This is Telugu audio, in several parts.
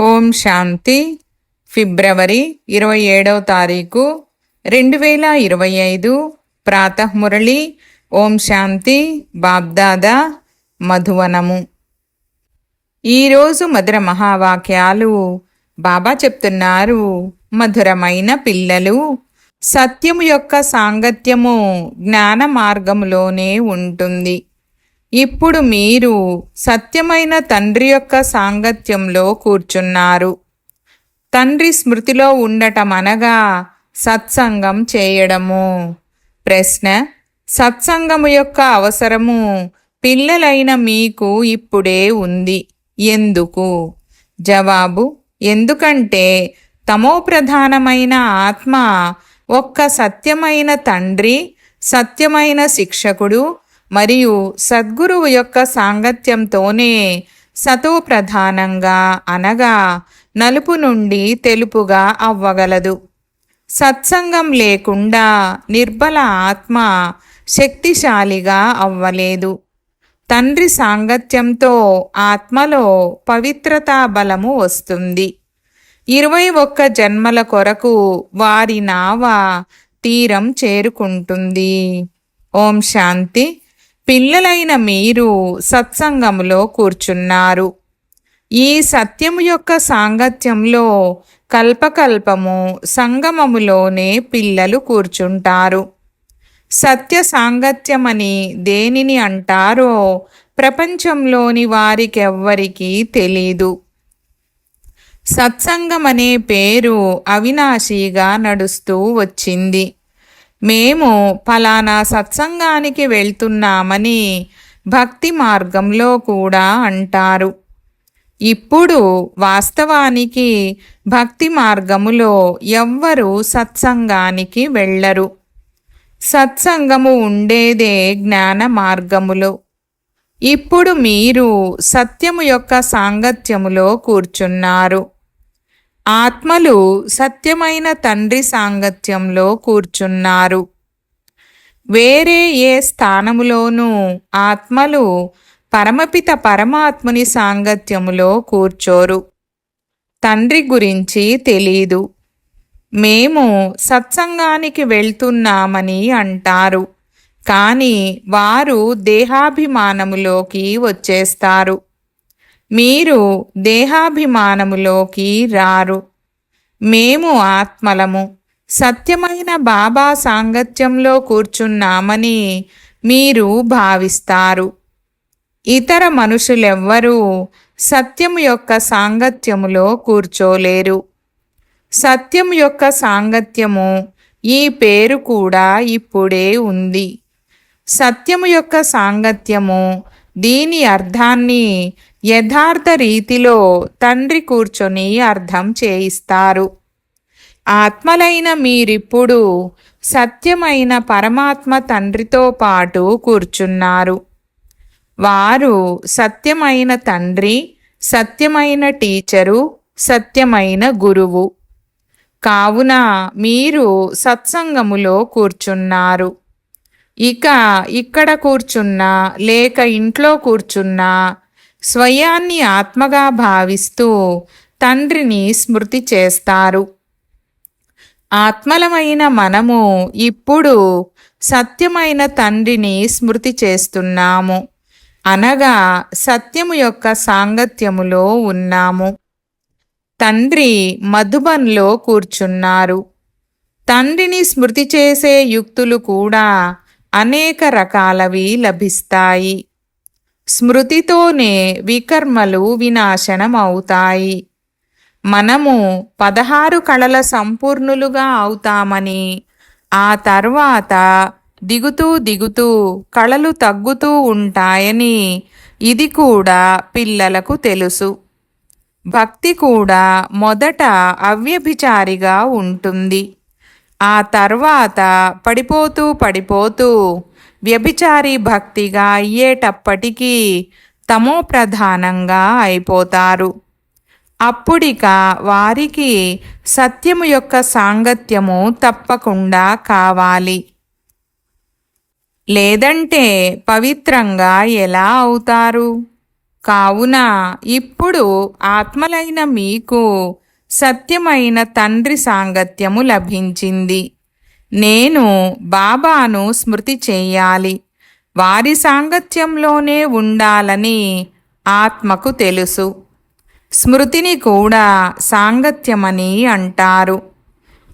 ఓం శాంతి. ఫిబ్రవరి ఇరవై ఏడవ తారీఖు రెండు వేల ఇరవై ఐదు ప్రాతఃమురళి ఓం శాంతి. బాబ్దాదా. మధువనము. ఈరోజు మధుర మహావాక్యాలు బాబా చెప్తున్నారు. మధురమైన పిల్లలు సత్యము యొక్క సాంగత్యము జ్ఞాన మార్గములోనే ఉంటుంది. ఇప్పుడు మీరు సత్యమైన తండ్రి యొక్క సాంగత్యంలో కూర్చున్నారు. తండ్రి స్మృతిలో ఉండటం అనగా సత్సంగం చేయడము. ప్రశ్న సత్సంగము యొక్క అవసరము పిల్లలైన మీకు ఇప్పుడే ఉంది. ఎందుకు? జవాబు ఎందుకంటే తమో ప్రధానమైన ఆత్మ ఒక్క సత్యమైన తండ్రి సత్యమైన శిక్షకుడు మరియు సద్గురువు యొక్క సాంగత్యంతోనే సతో ప్రధానంగా అనగా నలుపు నుండి తెలుపుగా అవ్వగలదు. సత్సంగం లేకుండా నిర్బల ఆత్మ శక్తిశాలిగా అవ్వలేదు. తండ్రి సాంగత్యంతో ఆత్మలో పవిత్రతా బలము వస్తుంది. ఇరవై ఒక్క జన్మల కొరకు వారి నావ తీరం చేరుకుంటుంది. ఓం శాంతి. పిల్లలైన మీరు సత్సంగములో కూర్చున్నారు. ఈ సత్యము యొక్క సాంగత్యంలో కల్పకల్పము సంగమములోనే పిల్లలు కూర్చుంటారు. సత్య సాంగత్యమని దేనిని అంటారో ప్రపంచంలోని వారికెవ్వరికీ తెలీదు. సత్సంగం అనే పేరు అవినాశిగా నడుస్తూ వచ్చింది. మేము ఫలానా సత్సంగానికి వెళ్తున్నామని భక్తి మార్గంలో కూడా అంటారు. ఇప్పుడు వాస్తవానికి భక్తి మార్గములో ఎవ్వరూ సత్సంగానికి వెళ్ళరు. సత్సంగము ఉండేదే జ్ఞాన మార్గములో. ఇప్పుడు మీరు సత్యము యొక్క సాంగత్యములో కూర్చున్నారు. ఆత్మలు సత్యమైన తండ్రి సాంగత్యంలో కూర్చున్నారు. వేరే ఏ స్థానములోనూ ఆత్మలు పరమపిత పరమాత్ముని సాంగత్యములో కూర్చోరు. తండ్రి గురించి తెలీదు. మేము సత్సంగానికి వెళ్తున్నామని అంటారు. కానీ వారు దేహాభిమానములోకి వచ్చేస్తారు. మీరు దేహాభిమానములోకి రారు. మేము ఆత్మలము. సత్యమైన బాబా సాంగత్యంలో కూర్చున్నామని మీరు భావిస్తారు. ఇతర మనుషులెవ్వరూ సత్యము యొక్క సాంగత్యములో కూర్చోలేరు. సత్యం యొక్క సాంగత్యము ఈ పేరు కూడా ఇప్పుడే ఉంది. సత్యము యొక్క సాంగత్యము దీని అర్థాన్ని యథార్థ రీతిలో తండ్రి కూర్చొని అర్థం చేయిస్తారు. ఆత్మలైన మీరిప్పుడు సత్యమైన పరమాత్మ తండ్రితో పాటు కూర్చున్నారు. వారు సత్యమైన తండ్రి సత్యమైన టీచరు సత్యమైన గురువు. కావున మీరు సత్సంగములో కూర్చున్నారు. ఇక ఇక్కడ కూర్చున్నా లేక ఇంట్లో కూర్చున్నా స్వయాన్ని ఆత్మగా భావిస్తూ తండ్రిని స్మృతి చేస్తారు. ఆత్మలమైన మనము ఇప్పుడు సత్యమైన తండ్రిని స్మృతి చేస్తున్నాము. అనగా సత్యము యొక్క సాంగత్యములో ఉన్నాము. తండ్రి మధుబన్లో కూర్చున్నారు. తండ్రిని స్మృతి చేసే యుక్తులు కూడా అనేక రకాలవి లభిస్తాయి. స్మృతితోనే వికర్మలు వినాశనం అవుతాయి మనము పదహారు కళల సంపూర్ణులుగా అవుతామని ఆ తర్వాత దిగుతూ దిగుతూ కళలు తగ్గుతూ ఉంటాయని ఇది కూడా పిల్లలకు తెలుసు. భక్తి కూడా మొదట అవ్యభిచారిగా ఉంటుంది. ఆ తర్వాత పడిపోతూ పడిపోతూ వ్యభిచారి భక్తిగా అయ్యేటప్పటికీ తమో ప్రధానంగా అయిపోతారు. అప్పుడిక వారికి సత్యము యొక్క సాంగత్యము తప్పకుండా కావాలి. లేదంటే పవిత్రంగా ఎలా అవుతారు? కావున ఇప్పుడు ఆత్మలైన మీకు సత్యమైన తండ్రి సాంగత్యము లభించింది. నేను బాబాను స్మృతి చేయాలి. వారి సాంగత్యంలోనే ఉండాలని ఆత్మకు తెలుసు. స్మృతిని కూడా సాంగత్యమని అంటారు.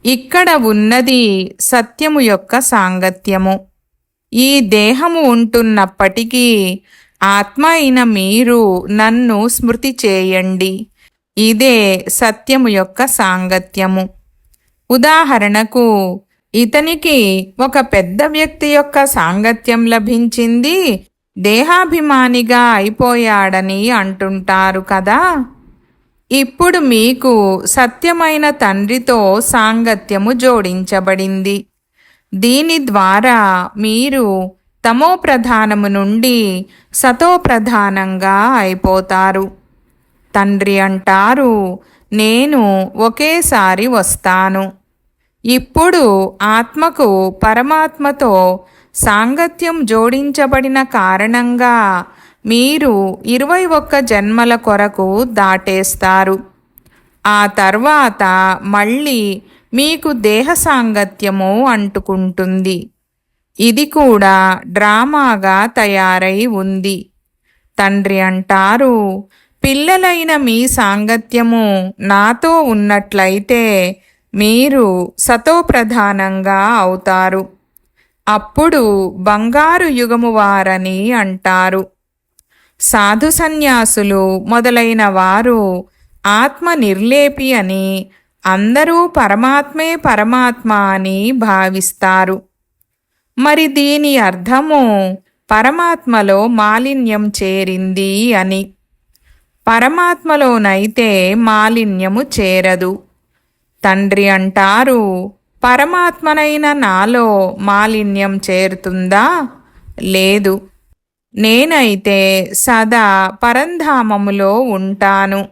ఇక్కడ ఉన్నది సత్యము యొక్క సాంగత్యము. ఈ దేహము ఉంటున్నప్పటికీ ఆత్మ అయిన మీరు నన్ను స్మృతి చేయండి. ఇదే సత్యము యొక్క సాంగత్యము. ఉదాహరణకు ఇతనికి ఒక పెద్ద వ్యక్తి యొక్క సాంగత్యం లభించింది దేహాభిమానిగా అయిపోయాడని అంటుంటారు కదా. ఇప్పుడు మీకు సత్యమైన తండ్రితో సాంగత్యము జోడించబడింది. దీని ద్వారా మీరు తమో ప్రధానము నుండి సతో ప్రధానంగా అయిపోతారు. తండ్రి అంటారు నేను ఒకేసారి వస్తాను. ఇప్పుడు ఆత్మకు పరమాత్మతో సాంగత్యం జోడించబడిన కారణంగా మీరు ఇరవై ఒక్క జన్మల కొరకు దాటేస్తారు. ఆ తర్వాత మళ్ళీ మీకు దేహ సాంగత్యము అంటుకుంటుంది. ఇది కూడా డ్రామాగా తయారై ఉంది. తండ్రి అంటారు పిల్లలైన మీ సాంగత్యము నాతో ఉన్నట్లయితే మీరు సతోప్రధానంగా అవుతారు. అప్పుడు బంగారు యుగము వారని అంటారు. సాధు సన్యాసులు మొదలైన వారు ఆత్మ నిర్లేపి అని అందరూ పరమాత్మే పరమాత్మ అని భావిస్తారు. మరి దీని అర్థము పరమాత్మలో మాలిన్యం చేరింది అని. పరమాత్మలోనైతే మాలిన్యము చేరదు. తండ్రి అంటారు పరమాత్మనైన నాలో మాలిన్యం చేరుతుందా? లేదు. నేనైతే సదా పరంధామములో ఉంటాను.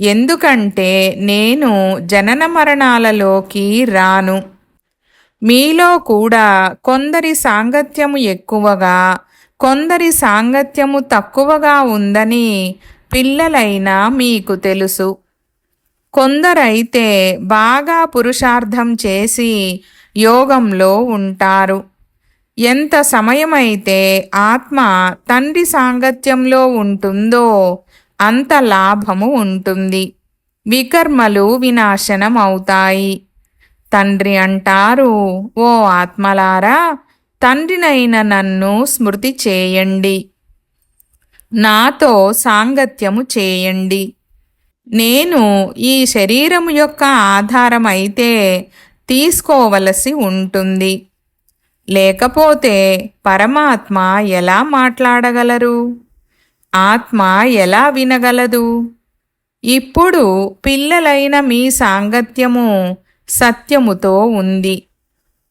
ఎందుకంటే నేను జనన మరణాలలోకి రాను. మీలో కూడా కొందరి సాంగత్యము ఎక్కువగా కొందరి సాంగత్యము తక్కువగా ఉందని పిల్లలైనా మీకు తెలుసు. కొందరైతే బాగా పురుషార్థం చేసి యోగంలో ఉంటారు. ఎంత సమయమైతే ఆత్మ తండ్రి సాంగత్యంలో ఉంటుందో అంత లాభము ఉంటుంది. వికర్మలు వినాశనం అవుతాయి తండ్రి అంటారు ఓ ఆత్మలారా తండ్రినైన నన్ను స్మృతి చేయండి. నాతో సాంగత్యము చేయండి. నేను ఈ శరీరము యొక్క ఆధారమైతే తీసుకోవలసి ఉంటుంది. లేకపోతే పరమాత్మ ఎలా మాట్లాడగలరు? ఆత్మ ఎలా వినగలదు? ఇప్పుడు పిల్లలైన మీ సాంగత్యము సత్యముతో ఉంది.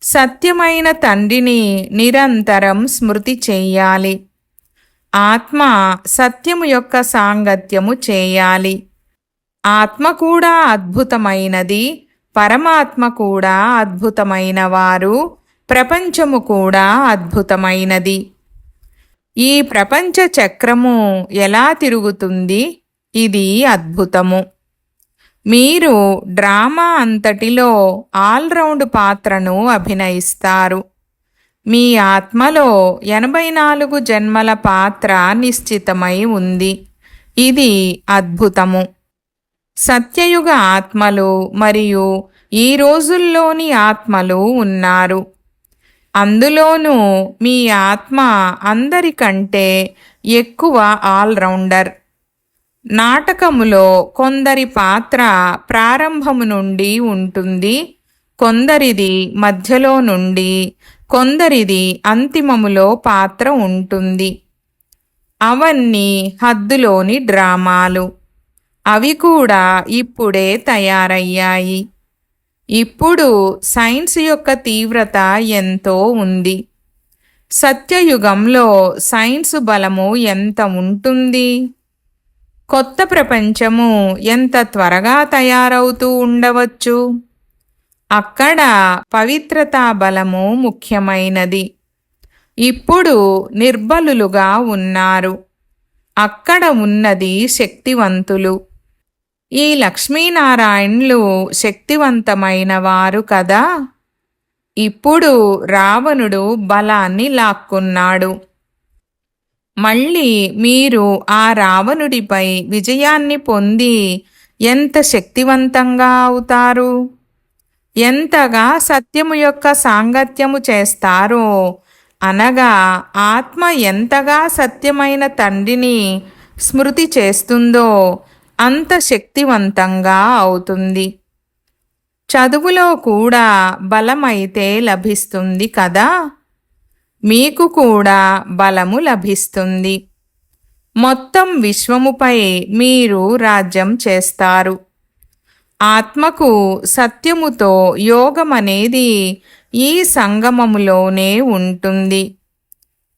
సత్యమైన తండ్రిని నిరంతరం స్మృతి చెయ్యాలి. ఆత్మ సత్యము యొక్క సాంగత్యము చేయాలి. ఆత్మ కూడా అద్భుతమైనది పరమాత్మ కూడా అద్భుతమైన వారు ప్రపంచము కూడా అద్భుతమైనది. ఈ ప్రపంచ చక్రము ఎలా తిరుగుతుంది? ఇది అద్భుతము. మీరు డ్రామా అంతటిలో ఆల్రౌండ్ పాత్రను అభినయిస్తారు. మీ ఆత్మలో ఎనభై నాలుగు జన్మల పాత్ర నిశ్చితమై ఉంది. ఇది అద్భుతము. సత్యయుగ ఆత్మలు మరియు ఈ రోజుల్లోని ఆత్మలు ఉన్నారు. అందులోనూ మీ ఆత్మ అందరికంటే ఎక్కువ ఆల్రౌండర్. నాటకములో కొందరి పాత్ర ప్రారంభము నుండి ఉంటుంది. కొందరిది మధ్యలో నుండి కొందరిది అంతిమములో పాత్ర ఉంటుంది. అవన్నీ హద్దులోని డ్రామాలు. అవి కూడా ఇప్పుడే తయారయ్యాయి. ఇప్పుడు సైన్స్ యొక్క తీవ్రత ఎంతో ఉంది. సత్యయుగంలో సైన్స్ బలము ఎంత ఉంటుంది? కొత్త ప్రపంచము ఎంత త్వరగా తయారవుతూ ఉండవచ్చు? అక్కడ పవిత్రతా బలము ముఖ్యమైనది. ఇప్పుడు నిర్బలులుగా ఉన్నారు. అక్కడ ఉన్నది శక్తివంతులు. ఈ లక్ష్మీనారాయణులు శక్తివంతమైన వారు కదా? ఇప్పుడు రావణుడు బలాన్ని లాక్కున్నాడు. మళ్ళీ మీరు ఆ రావణుడిపై విజయాన్ని పొంది ఎంత శక్తివంతంగా అవుతారు? ఎంతగా సత్యము యొక్క సాంగత్యము చేస్తారో అనగా ఆత్మ ఎంతగా సత్యమైన తండ్రిని స్మృతి చేస్తుందో అంత శక్తివంతంగా అవుతుంది. చదువులో కూడా బలమైతే లభిస్తుంది కదా? మీకు కూడా బలము లభిస్తుంది. మొత్తం విశ్వముపై మీరు రాజ్యం చేస్తారు. ఆత్మకు సత్యముతో యోగమనేది ఈ సంగమములోనే ఉంటుంది.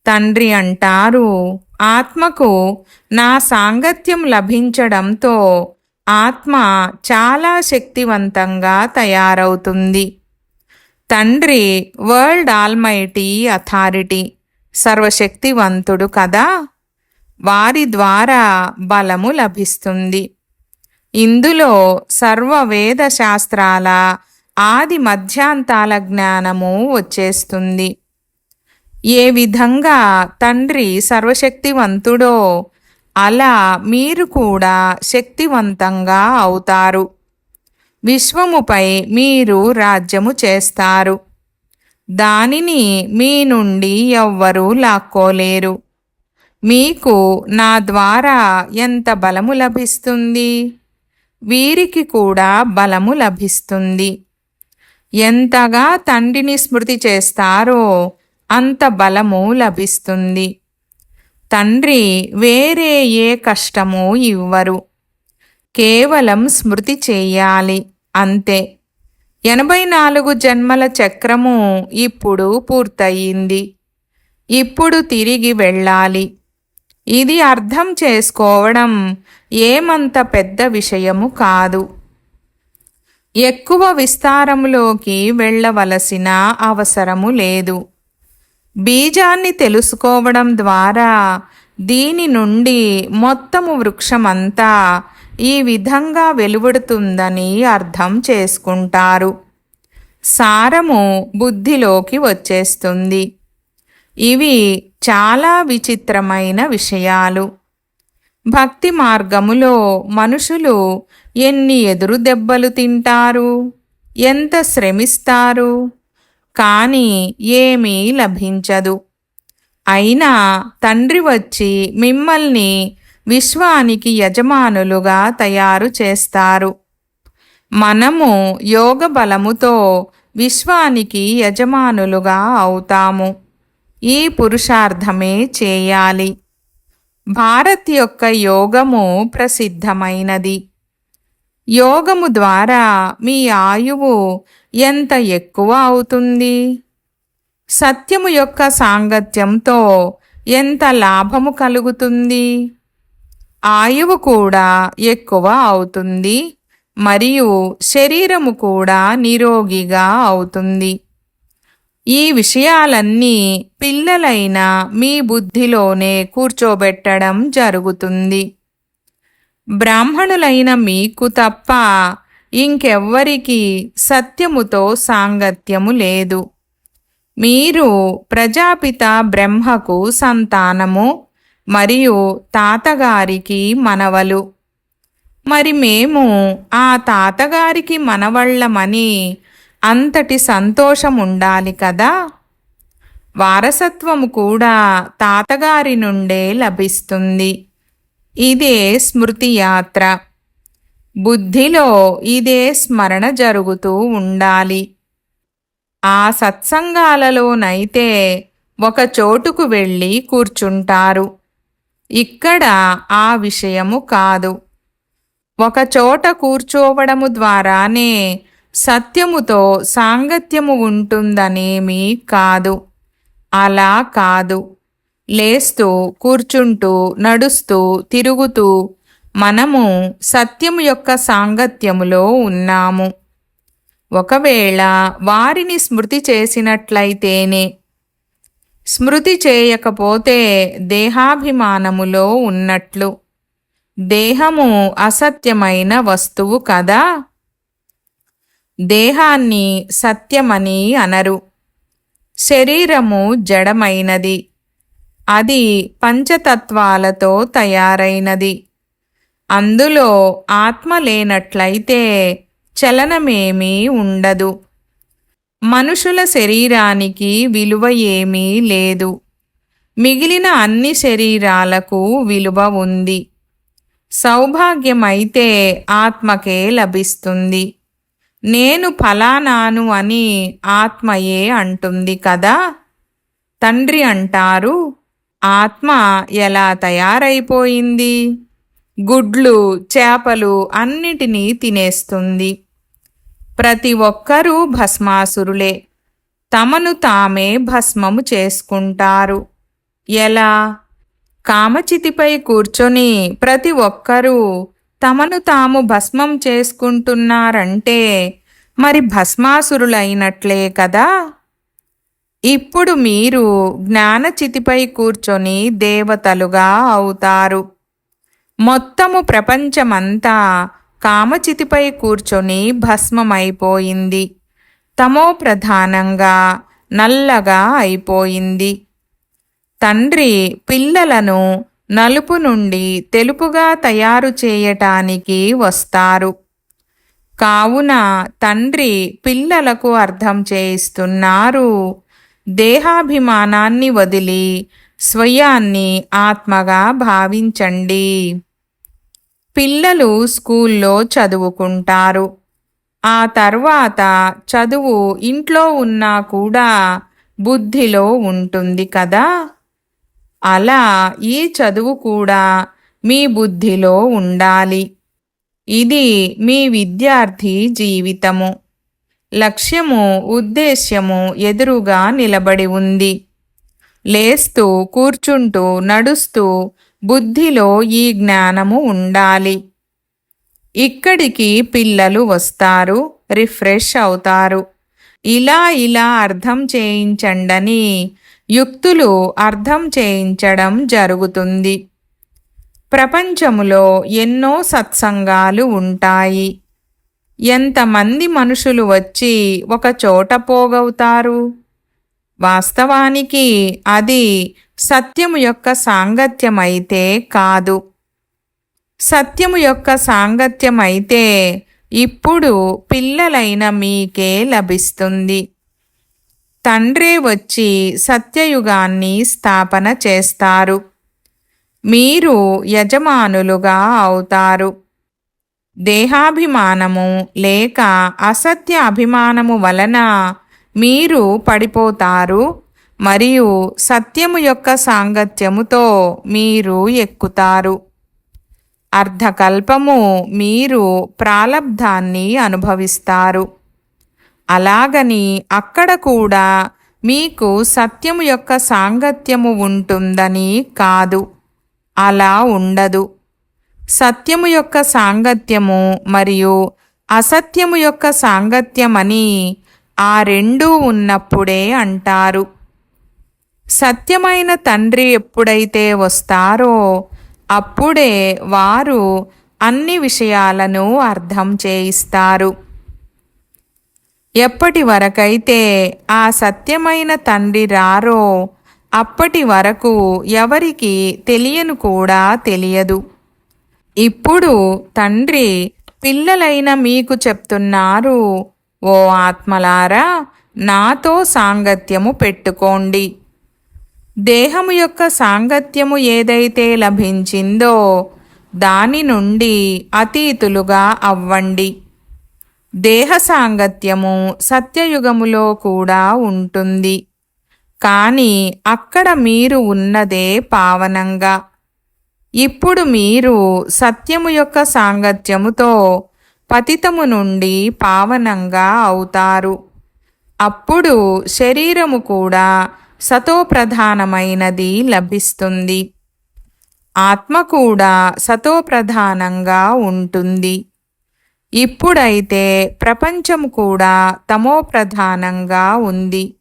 తండ్రి అంటారు ఆత్మకు నా సాంగత్యం లభించడంతో ఆత్మ చాలా శక్తివంతంగా తయారవుతుంది. తండ్రి వరల్డ్ ఆల్మైటీ అథారిటీ సర్వశక్తివంతుడు కదా? వారి ద్వారా బలము లభిస్తుంది. ఇందులో సర్వవేద శాస్త్రాల ఆది మధ్యాంతాల జ్ఞానము వచ్చేస్తుంది. ఏ విధంగా తండ్రి సర్వశక్తివంతుడో అలా మీరు కూడా శక్తివంతంగా అవుతారు. విశ్వముపై మీరు రాజ్యము చేస్తారు. దానిని మీ నుండి ఎవ్వరూ లాక్కోలేరు. మీకు నా ద్వారా ఎంత బలము లభిస్తుంది? వీరికి కూడా బలము లభిస్తుంది. ఎంతగా తండ్రిని స్మృతి చేస్తారో అంత బలము లభిస్తుంది. తండ్రి వేరే ఏ కష్టము ఇవ్వరు. కేవలం స్మృతి చేయాలి అంతే. ఎనభై నాలుగు జన్మల చక్రము ఇప్పుడు పూర్తయింది. ఇప్పుడు తిరిగి వెళ్ళాలి. ఇది అర్థం చేసుకోవడం ఏమంత పెద్ద విషయము కాదు. ఎక్కువ విస్తారములోకి వెళ్ళవలసిన అవసరము లేదు. బీజాన్ని తెలుసుకోవడం ద్వారా దీని నుండి మొత్తము వృక్షమంతా ఈ విధంగా వెలువడుతుందని అర్థం చేసుకుంటారు. సారము బుద్ధిలోకి వచ్చేస్తుంది. ఇవి చాలా విచిత్రమైన విషయాలు. భక్తి మార్గములో మనుషులు ఎన్ని ఎదురు దెబ్బలు తింటారు? ఎంత శ్రమిస్తారు? కానీ ఏమీ లభించదు. అయినా తండ్రి వచ్చి మిమ్మల్ని విశ్వానికి యజమానులుగా తయారు చేస్తారు. మనము యోగ బలముతో విశ్వానికి యజమానులుగా అవుతాము. ఈ పురుషార్థమే చేయాలి. భారత్ యొక్క యోగము ప్రసిద్ధమైనది. యోగము ద్వారా మీ ఆయువు ఎంత ఎక్కువ అవుతుంది? సత్యము యొక్క సాంగత్యంతో ఎంత లాభము కలుగుతుంది? ఆయువు కూడా ఎక్కువ అవుతుంది మరియు శరీరము కూడా నిరోగిగా అవుతుంది. ఈ విషయాలన్నీ పిల్లలైన మీ బుద్ధిలోనే కూర్చోబెట్టడం జరుగుతుంది. బ్రాహ్మణులైన మీకు తప్ప ఇంకెవ్వరికీ సత్యముతో సాంగత్యము లేదు. మీరు ప్రజాపిత బ్రహ్మకు సంతానము మరియు తాతగారికి మనవలు. మరి మేము ఆ తాతగారికి మనవళ్ళమని అంతటి సంతోషం ఉండాలి కదా. వారసత్వము కూడా తాతగారి నుండే లభిస్తుంది. ఇదే స్మృతి యాత్ర బుద్ధిలో ఇదే స్మరణ జరుగుతూ ఉండాలి. ఆ సత్సంగాలలోనైతే ఒక చోటుకు వెళ్ళి కూర్చుంటారు. ఇక్కడ ఆ విషయము కాదు. ఒక చోట కూర్చోవడము ద్వారానే సత్యముతో సాంగత్యము ఉంటుందనేమీ కాదు. అలా కాదు. లేస్తూ కూర్చుంటూ నడుస్తూ తిరుగుతూ మనము సత్యము యొక్క సాంగత్యములో ఉన్నాము. ఒకవేళ వారిని స్మృతి చేసినట్లయితేనే స్మృతి చేయకపోతే దేహాభిమానములో ఉన్నట్లు. దేహము అసత్యమైన వస్తువు కదా? దేహాన్ని సత్యమని అనరు. శరీరము జడమైనది. అది పంచతత్వాలతో తయారైనది. అందులో ఆత్మ లేనట్లయితే చలనమేమీ ఉండదు. మనుషుల శరీరానికి విలువ ఏమీ లేదు. మిగిలిన అన్ని శరీరాలకు విలువ ఉంది. సౌభాగ్యమైతే ఆత్మకే లభిస్తుంది. నేను ఫలానాను అని ఆత్మయే అంటుంది కదా. తండ్రి అంటారు ఆత్మ ఎలా తయారైపోయింది? గుడ్లు చేపలు అన్నిటినీ తినేస్తుంది. ప్రతి ఒక్కరూ భస్మాసురులే. తమను తామే భస్మము చేసుకుంటారు. ఎలా? కామచితిపై కూర్చొని ప్రతి ఒక్కరూ తమను తాము భస్మం చేసుకుంటున్నారంటే మరి భస్మాసురులైనట్లే కదా? ఇప్పుడు మీరు జ్ఞానచితిపై కూర్చొని దేవతలుగా అవుతారు. మొత్తము ప్రపంచమంతా కామచితిపై కూర్చొని భస్మమైపోయింది. తమో ప్రధానంగా నల్లగా అయిపోయింది. తండ్రి పిల్లలను నలుపు నుండి తెలుపుగా తయారు చేయటానికి వస్తారు. కావున తండ్రి పిల్లలకు అర్థం చేయిస్తున్నారు. దేహాభిమానాన్ని వదిలి స్వయాన్ని ఆత్మగా భావించండి. పిల్లలు స్కూల్లో చదువుకుంటారు. ఆ తర్వాత చదువు ఇంట్లో ఉన్నా కూడా బుద్ధిలో ఉంటుంది కదా? అలా ఈ చదువు కూడా మీ బుద్ధిలో ఉండాలి. ఇది మీ విద్యార్థి జీవితము. లక్ష్యము ఉద్దేశ్యము ఎదురుగా నిలబడి ఉంది. లేస్తూ కూర్చుంటూ నడుస్తూ బుద్ధిలో ఈ జ్ఞానము ఉండాలి. ఇక్కడికి పిల్లలు వస్తారు రిఫ్రెష్ అవుతారు. ఇలా ఇలా అర్థం చేయించండని యుక్తులు అర్థం చేయించడం జరుగుతుంది. ప్రపంచములో ఎన్నో సత్సంగాలు ఉంటాయి. ఎంతమంది మనుషులు వచ్చి ఒక చోట పోగవుతారు? వాస్తవానికి అది సత్యము యొక్క సాంగత్యమైతే కాదు. సత్యము యొక్క సాంగత్యమైతే ఇప్పుడు పిల్లలైన మీకే లభిస్తుంది. తండ్రి వచ్చి సత్యయుగాన్ని స్థాపన చేస్తారు. మీరు యజమానులుగా అవుతారు. దేహాభిమానము లేక అసత్య అభిమానము వలన మీరు పడిపోతారు. మరియు సత్యము యొక్క సాంగత్యముతో మీరు ఎక్కుతారు. అర్ధకల్పము మీరు ప్రాలబ్ధాన్ని అనుభవిస్తారు. అలాగని అక్కడ కూడా మీకు సత్యము యొక్క సాంగత్యము ఉంటుందని కాదు. అలా ఉండదు. సత్యము యొక్క సాంగత్యము మరియు అసత్యము యొక్క సాంగత్యమని ఆ రెండూ ఉన్నప్పుడే అంటారు. సత్యమైన తండ్రి ఎప్పుడైతే వస్తారో అప్పుడే వారు అన్ని విషయాలను అర్థం చేయిస్తారు. ఎప్పటి వరకైతే ఆ సత్యమైన తండ్రి రారో అప్పటి వరకు ఎవరికి తెలియను కూడా తెలియదు. ఇప్పుడు తండ్రి పిల్లలైన మీకు చెప్తున్నారు ఓ ఆత్మలారా నాతో సాంగత్యము పెట్టుకోండి. దేహము యొక్క సాంగత్యము ఏదైతే లభించిందో దాని నుండి అతీతులుగా అవ్వండి. దేహ సాంగత్యము సత్యయుగములో కూడా ఉంటుంది. కానీ అక్కడ మీరు ఉన్నదే పావనంగా. ఇప్పుడు మీరు సత్యము యొక్క సాంగత్యముతో పతితము నుండి పావనంగా అవుతారు. అప్పుడు శరీరము కూడా సతోప్రధానమైనది లభిస్తుంది. ఆత్మ కూడా సతోప్రధానంగా ఉంటుంది. ఇప్పుడైతే ప్రపంచం కూడా తమో ప్రధానంగా ఉంది.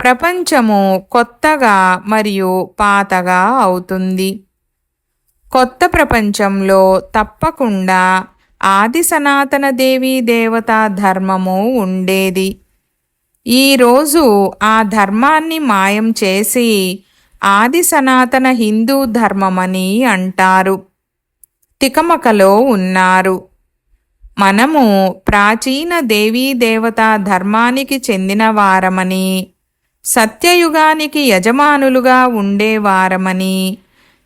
ప్రపంచము కొత్తగా మరియు పాతగా అవుతుంది. కొత్త ప్రపంచంలో తప్పకుండా ఆది సనాతన దేవీ దేవతా ధర్మము ఉండేది. ఈరోజు ఆ ధర్మాన్ని మాయం చేసి ఆది సనాతన హిందూ ధర్మమని అంటారు. తికమకలో ఉన్నారు. మనము ప్రాచీన దేవీ దేవతా ధర్మానికి చెందిన వారమని సత్యయుగానికి యజమానులుగా ఉండేవారమని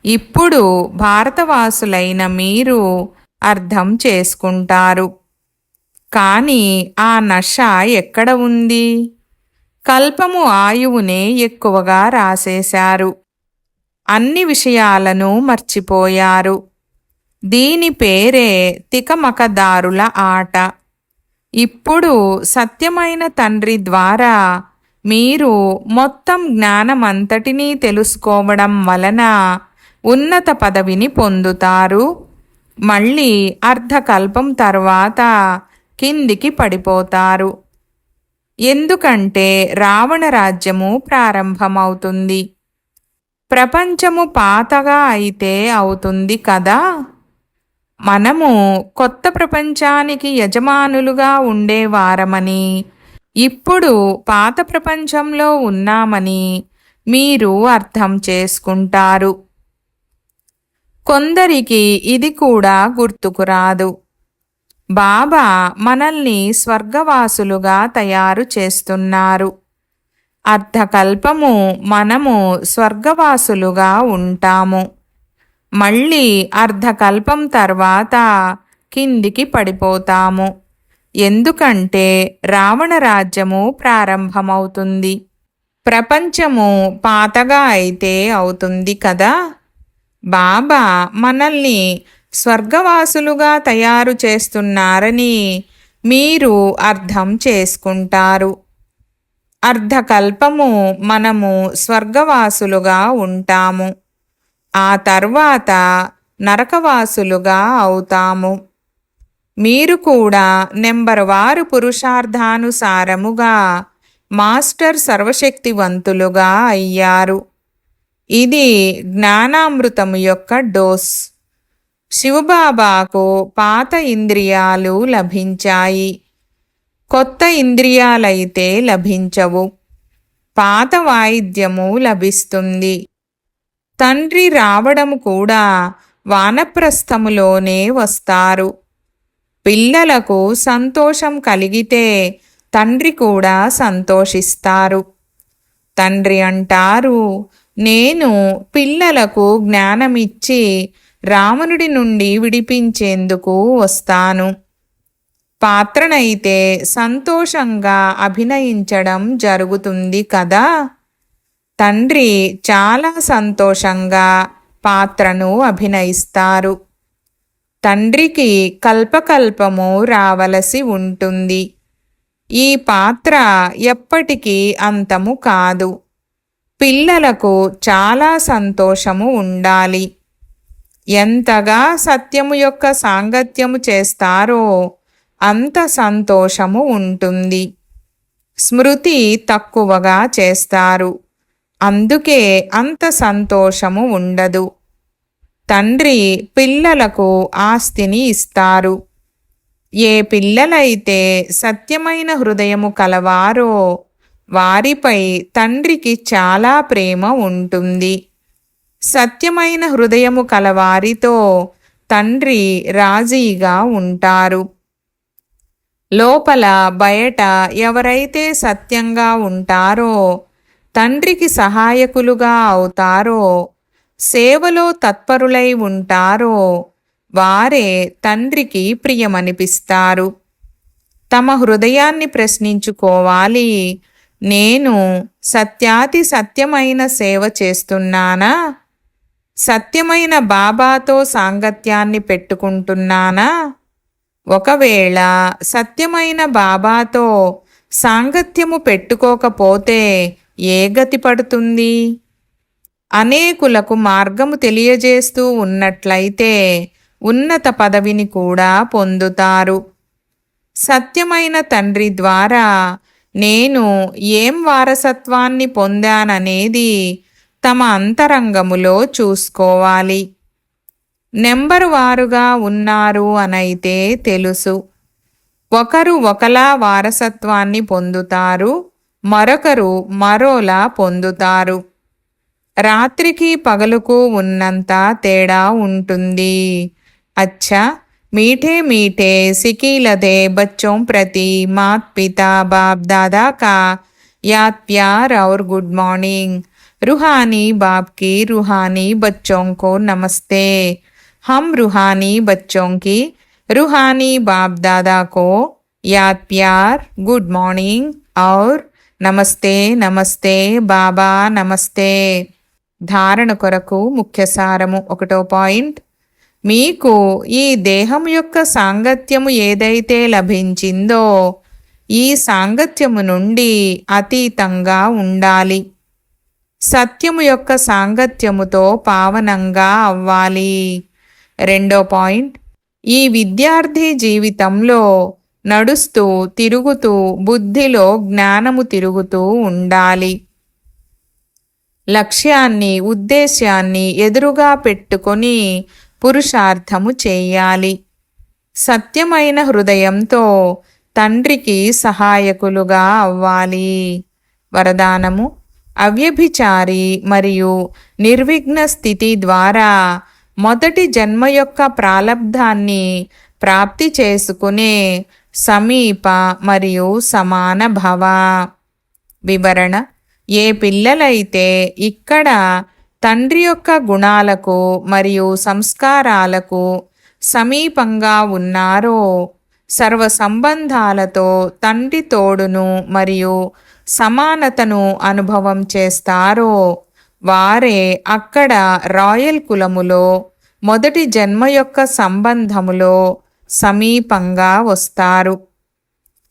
ఇప్పుడు భారతవాసులైన మీరు అర్థం చేసుకుంటారు. కానీ ఆ నష ఎక్కడ ఉంది? కల్పము ఆయువునే ఎక్కువగా రాసేశారు. అన్ని విషయాలను మర్చిపోయారు. దీని పేరే తికమకదారుల ఆట. ఇప్పుడు సత్యమైన తండ్రి ద్వారా మీరు మొత్తం జ్ఞానమంతటినీ తెలుసుకోవడం వలన ఉన్నత పదవిని పొందుతారు. మళ్ళీ అర్ధకల్పం తర్వాత కిందికి పడిపోతారు. ఎందుకంటే రావణ రాజ్యము ప్రారంభమవుతుంది. ప్రపంచము పాతగా అయితే అవుతుంది కదా? మనము కొత్త ప్రపంచానికి యజమానులుగా ఉండేవారమని ఇప్పుడు పాత ప్రపంచంలో ఉన్నామని మీరు అర్థం చేసుకుంటారు. కొందరికి ఇది కూడా గుర్తుకురాదు బాబా మనల్ని స్వర్గవాసులుగా తయారు చేస్తున్నారు. అర్ధకల్పము మనము స్వర్గవాసులుగా ఉంటాము. మళ్ళీ అర్ధకల్పం తర్వాత కిందికి పడిపోతాము. ఎందుకంటే రావణ రాజ్యము ప్రారంభమవుతుంది. ప్రపంచము పాతగా అయితే అవుతుంది కదా? బాబా మనల్ని స్వర్గవాసులుగా తయారు చేస్తున్నారని మీరు అర్థం చేసుకుంటారు. అర్ధకల్పము మనము స్వర్గవాసులుగా ఉంటాము. ఆ తర్వాత నరకవాసులుగా అవుతాము. మీరు కూడా నెంబర్ వారు పురుషార్థానుసారముగా మాస్టర్ సర్వశక్తివంతులుగా అయ్యారు. ఇది జ్ఞానామృతము యొక్క డోస్. శివబాబాకు పాత ఇంద్రియాలు లభించాయి. కొత్త ఇంద్రియాలైతే లభించవు. పాత వాయిద్యము లభిస్తుంది. తండ్రి రావడం కూడా వానప్రస్థములోనే వస్తారు. పిల్లలకు సంతోషం కలిగితే తండ్రి కూడా సంతోషిస్తారు. తండ్రి అంటారు నేను పిల్లలకు జ్ఞానమిచ్చి రావణుడి నుండి విడిపించేందుకు వస్తాను. పాత్రనైతే సంతోషంగా అభినయించడం జరుగుతుంది కదా? తండ్రి చాలా సంతోషంగా పాత్రను అభినయిస్తారు. తండ్రికి కల్పకల్పము రావలసి ఉంటుంది. ఈ పాత్ర ఎప్పటికీ అంతము కాదు. పిల్లలకు చాలా సంతోషము ఉండాలి. ఎంతగా సత్యము యొక్క సాంగత్యము చేస్తారో అంత సంతోషము ఉంటుంది. స్మృతి తక్కువగా చేస్తారు. అందుకే అంత సంతోషము ఉండదు. తండ్రి పిల్లలకు ఆస్తిని ఇస్తారు. ఏ పిల్లలైతే సత్యమైన హృదయము కలవారో వారిపై తండ్రికి చాలా ప్రేమ ఉంటుంది. సత్యమైన హృదయము కలవారితో తండ్రి రాజీగా ఉంటారు. లోపల బయట ఎవరైతే సత్యంగా ఉంటారో తండ్రికి సహాయకులుగా అవుతారో సేవలో తత్పరులై ఉంటారో వారే తండ్రికి ప్రియమనిపిస్తారు. తమ హృదయాన్ని ప్రశ్నించుకోవాలి నేను సత్యాతి సత్యమైన సేవ చేస్తున్నానా? సత్యమైన బాబాతో సాంగత్యాన్ని పెట్టుకుంటున్నానా? ఒకవేళ సత్యమైన బాబాతో సాంగత్యము పెట్టుకోకపోతే ఏ గతి పడుతుంది? అనేకులకు మార్గము తెలియజేస్తూ ఉన్నట్లయితే ఉన్నత పదవిని కూడా పొందుతారు. సత్యమైన తండ్రి ద్వారా నేను ఏం వారసత్వాన్ని పొందాననేది తమ అంతరంగములో చూసుకోవాలి. నెంబరు వారుగా ఉన్నారు అనైతే తెలుసు. ఒకరు ఒకలా వారసత్వాన్ని పొందుతారు మరొకరు మరోలా పొందుతారు రాత్రికి పగలుకు ఉన్నంత తేడా ఉంటుంది అచ్చా मीठे मीठे सिकीलदे बच्चों प्रति मात पिता बाप दादा का याद प्यार और गुड मॉर्निंग रूहानी बाप की रूहानी बच्चों को नमस्ते हम रूहानी बच्चों की रूहानी बाप दादा को याद प्यार गुड मॉर्निंग और నమస్తే నమస్తే బాబా నమస్తే. ధారణ కొరకు ముఖ్య సారము ఒకటో పాయింట్. మీకు ఈ దేహం యొక్క సాంగత్యము ఏదైతే లభించిందో ఈ సాంగత్యము నుండి అతీతంగా ఉండాలి. సత్యము యొక్క సాంగత్యముతో పావనంగా అవ్వాలి. రెండో పాయింట్. ఈ విద్యార్థి జీవితంలో నడుస్తూ తిరుగుతూ బుద్ధిలో జ్ఞానము తిరుగుతూ ఉండాలి. లక్ష్యాన్ని ఉద్దేశ్యాన్ని ఎదురుగా పెట్టుకొని పురుషార్థము చేయాలి. సత్యమైన హృదయంతో తండ్రికి సహాయకులుగా అవ్వాలి. వరదానము అవ్యభిచారి మరియు నిర్విఘ్న స్థితి ద్వారా మొదటి జన్మ యొక్క ప్రాలబ్ధాన్ని ప్రాప్తి చేసుకునే సమీప మరియు సమాన భవ. వివరణ ఏ పిల్లలైతే ఇక్కడ తండ్రి యొక్క గుణాలకు మరియు సంస్కారాలకు సమీపంగా ఉన్నారో సర్వ సంబంధాలతో తండ్రి తోడును మరియు సమానతను అనుభవం చేస్తారో వారే అక్కడ రాయల్ కులములో మొదటి జన్మ యొక్క సంబంధములో సమీపంగా వస్తారు.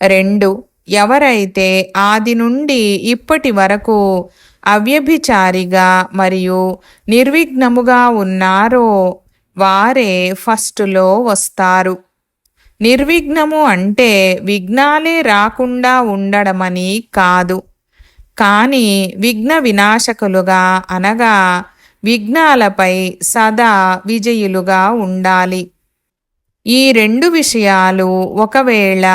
రెండు ఎవరైతే ఆది నుండి ఇప్పటి వరకు అవ్యభిచారిగా మరియు నిర్విఘ్నముగా ఉన్నారో వారే ఫస్టులో వస్తారు. నిర్విఘ్నము అంటే విఘ్నాలే రాకుండా ఉండడమని కాదు. కానీ విఘ్న వినాశకులుగా అనగా విఘ్నాలపై సదా విజయులుగా ఉండాలి. ఈ రెండు విషయాలు ఒకవేళ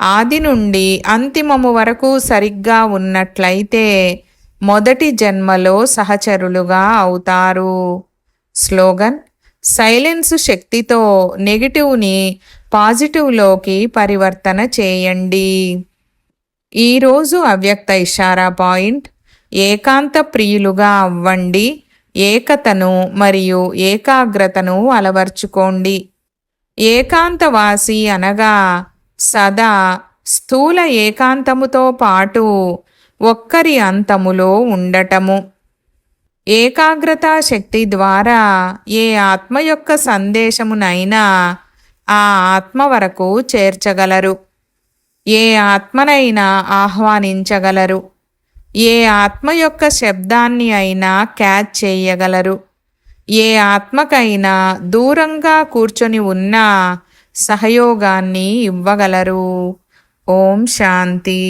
ఆది నుండి అంతిమము వరకు సరిగ్గా ఉన్నట్లయితే మొదటి జన్మలో సహచరులుగా అవుతారు. స్లోగన్ సైలెన్స్ శక్తితో నెగిటివ్ని పాజిటివ్లోకి పరివర్తన చేయండి. ఈరోజు అవ్యక్త ఇషారా పాయింట్ ఏకాంత ప్రియులుగా అవ్వండి ఏకతను మరియు ఏకాగ్రతను అలవర్చుకోండి. ఏకాంతవాసి అనగా సదా స్థూల ఏకాంతముతో పాటు ఒక్కరి అంతములో ఉండటము. ఏకాగ్రతా శక్తి ద్వారా ఏ ఆత్మ యొక్క సందేశమునైనా ఆ ఆత్మ వరకు చేర్చగలరు. ఏ ఆత్మనైనా ఆహ్వానించగలరు. ఏ ఆత్మ యొక్క శబ్దాన్ని అయినా క్యాచ్ చేయగలరు. ఏ ఆత్మకైనా దూరంగా కూర్చొని ఉన్నా సహయోగాన్ని ఇవ్వగలరు. ఓం శాంతి.